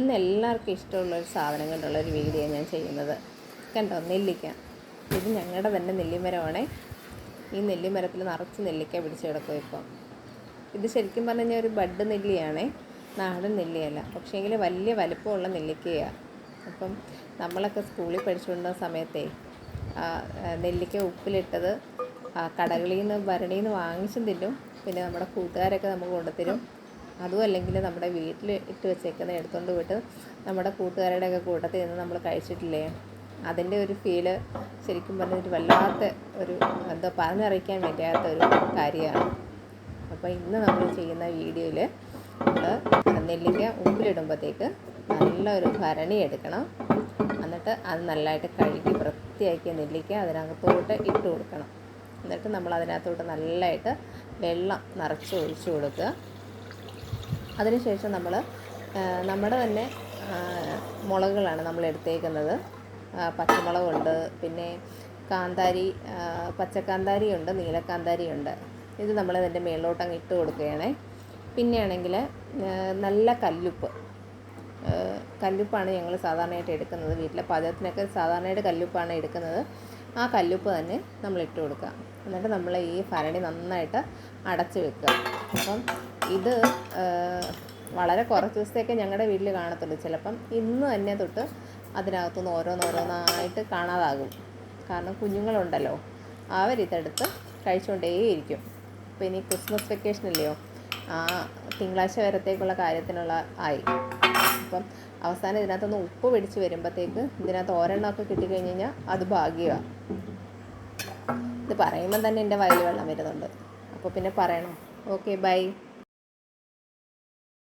ഇന്ന് എല്ലാവർക്കും ഇഷ്ടമുള്ള ഒരു സാധനം കൊണ്ടുള്ള ഒരു വീഡിയോ ഞാൻ ചെയ്യുന്നത്. കണ്ടോ നെല്ലിക്ക. ഇത് ഞങ്ങളുടെ തന്നെ നെല്ലിമരമാണേ. ഈ നെല്ലിമരത്തിൽ നിറച്ച് നെല്ലിക്ക പിടിച്ച് കിടക്കും ഇപ്പം. ഇത് ശരിക്കും പറഞ്ഞു കഴിഞ്ഞാൽ ഒരു ബഡ് നെല്ലിയാണേ. നാടൻ നെല്ലിയല്ല. പക്ഷേങ്കിൽ വലിയ വലുപ്പമുള്ള നെല്ലിക്കയാണ് അപ്പം നമ്മളൊക്കെ സ്കൂളിൽ പഠിച്ചുകൊണ്ടിരുന്ന സമയത്തേ നെല്ലിക്ക ഉപ്പിലിട്ടത് കടകളിൽ നിന്ന് ഭരണിയിൽ നിന്ന് വാങ്ങിച്ചും തിന്നും. പിന്നെ നമ്മുടെ കൂട്ടുകാരൊക്കെ നമുക്ക് കൊണ്ടുത്തരും. അതും അല്ലെങ്കിൽ നമ്മുടെ വീട്ടിൽ ഇട്ട് വെച്ചേക്കുന്ന എടുത്തുകൊണ്ട് പോയിട്ട് നമ്മുടെ കൂട്ടുകാരുടെയൊക്കെ കൂട്ടത്തിൽ നിന്ന് നമ്മൾ കഴിച്ചിട്ടില്ലേ? അതിന്റെ ഒരു ഫീൽ ശരിക്കും പറഞ്ഞൊരു വല്ലാത്ത ഒരു എന്താ പറഞ്ഞറിയിക്കാൻ പറ്റാത്ത ഒരു കാര്യമാണ്. അപ്പോൾ ഇന്ന് നമ്മൾ ചെയ്യുന്ന വീഡിയോയിൽ നമ്മൾ നെല്ലിക്ക ഉപ്പിലിടുമ്പോഴത്തേക്ക് നല്ലൊരു ഭരണി എടുക്കണം. എന്നിട്ട് അത് നല്ലതായിട്ട് കഴുകി വൃത്തിയാക്കിയ നെല്ലിക്ക അതിനകത്തോട്ട് ഇട്ട് കൊടുക്കണം. എന്നിട്ട് നമ്മൾ അതിനകത്തോട്ട് നല്ലതായിട്ട് വെള്ളം നിറച്ച് ഒഴിച്ചു കൊടുക്കുക. അതിനുശേഷം നമ്മൾ നമ്മുടെ തന്നെ മുളകുകളാണ് നമ്മൾ എടുത്തേക്കുന്നത്. പച്ചമുളകുണ്ട് പിന്നെ കാന്താരി പച്ചക്കാന്താരിയുണ്ട് നീലക്കാന്താരിയുണ്ട് ഇത് നമ്മൾ ഇതിന്റെ മേളിലോട്ട് അങ്ങ് ഇട്ട് കൊടുക്കുകയാണേ. പിന്നെയാണെങ്കിൽ നല്ല കല്ലുപ്പ്. കല്ലുപ്പാണ് ഞങ്ങൾ സാധാരണയായിട്ട് എടുക്കുന്നത് വീട്ടിലെ. പാചകത്തിനൊക്കെ സാധാരണയായിട്ട് കല്ലുപ്പാണ് എടുക്കുന്നത്. ആ കല്ലുപ്പ് തന്നെ നമ്മൾ ഇട്ട് കൊടുക്കുക. എന്നിട്ട് നമ്മൾ ഈ ഭരണി നന്നായിട്ട് അടച്ച് വെക്കുക. അപ്പം ഇത് വളരെ കുറച്ച് ദിവസത്തേക്ക് ഞങ്ങളുടെ വീട്ടിൽ കാണത്തുള്ളൂ. ചിലപ്പം ഇന്ന് തന്നെ തൊട്ട് അതിനകത്തുനിന്ന് ഓരോന്നോരോന്നായിട്ട് കാണാതാകും. കാരണം കുഞ്ഞുങ്ങളുണ്ടല്ലോ. അവരിതെടുത്ത് കഴിച്ചുകൊണ്ടേയിരിക്കും അപ്പോൾ ഇനി ക്രിസ്മസ് വെക്കേഷൻ ഇല്ലയോ ആ തിങ്കളാഴ്ച വരത്തേക്കുള്ള കാര്യത്തിനുള്ള ആയി. അപ്പം അവസാനം ഇതിനകത്തൊന്ന് ഉപ്പ് പിടിച്ച് വരുമ്പോഴത്തേക്ക് ഇതിനകത്ത് ഒരെണ്ണമൊക്കെ കിട്ടിക്കഴിഞ്ഞ് കഴിഞ്ഞാൽ അത് ഭാഗ്യമാണ് ഇത് പറയുമ്പം തന്നെ എന്റെ വയലിൽ വെള്ളം വരുന്നുണ്ട്. അപ്പോൾ പിന്നെ പറയണം. Okay bye.